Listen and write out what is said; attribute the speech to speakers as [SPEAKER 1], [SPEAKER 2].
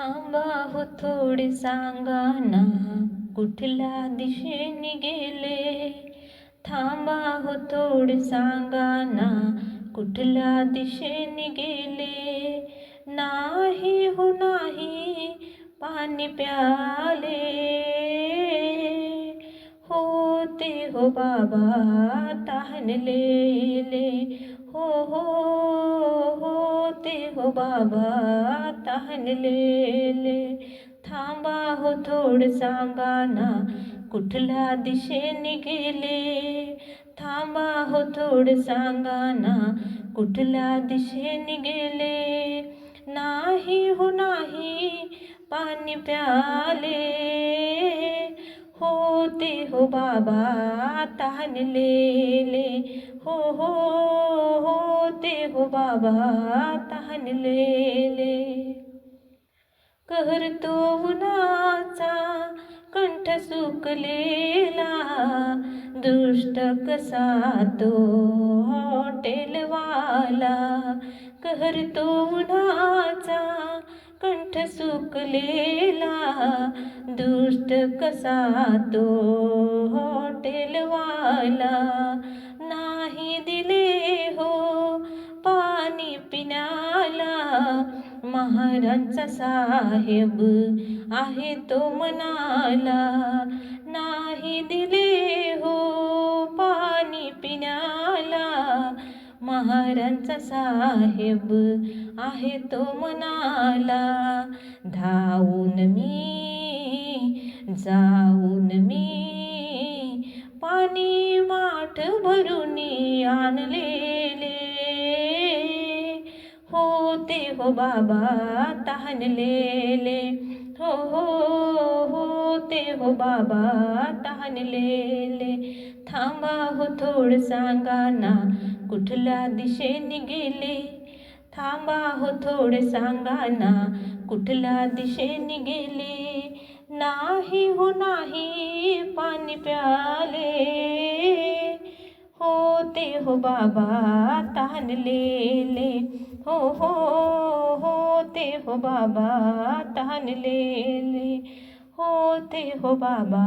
[SPEAKER 1] थांबा हो थोडे सांगा ना कुठल्या दिशेने गेले? थांबा हो थोडे सांगा ना कुठल्या दिशेने गेले? नाही हो नाही पाणी प्याले. होते हो बाबा तहानलेले हो हो, हो, हो होते हो बाबा तहानलेले थांबा हो थोड सांगा ना कुठल्या दिशेने गेले? थांबा हो थोड सांगा ना कुठल्या दिशेने गेले? नाही हो नाही पाणी प्याले. होते हो बाबा तहानलेले हो हो. होते हो बाबा तहानलेले कहरतो उन्हाचा कंठ सुकलेला दुष्ट कसा तो हॉटेलवाला. कहरतो उन्हाचा कंठ सुकलेला दुष्ट कसा तो हॉटेलवाला. पाणी पिण्याला महाराजचा साहेब आहे तो मनाला. नाही दिले हो पाणी पिण्याला महाराजचा साहेब आहे तो मनाला. धावून मी जाऊन मी पाणी माठ भरून आणले. होते हो बाबा तहानलेले हो हो होते हो बाबा तहानलेले थांबा हो थोड सांगा ना कुठल्या दिशेने गेले? थांबा हो थोड सांगा ना कुठल्या दिशेने गेले? नाही हो नाही पाणी प्याले. होते हो बाबा तहानलेले हो हो होते हो बाबा तहानलेले होते हो बाबा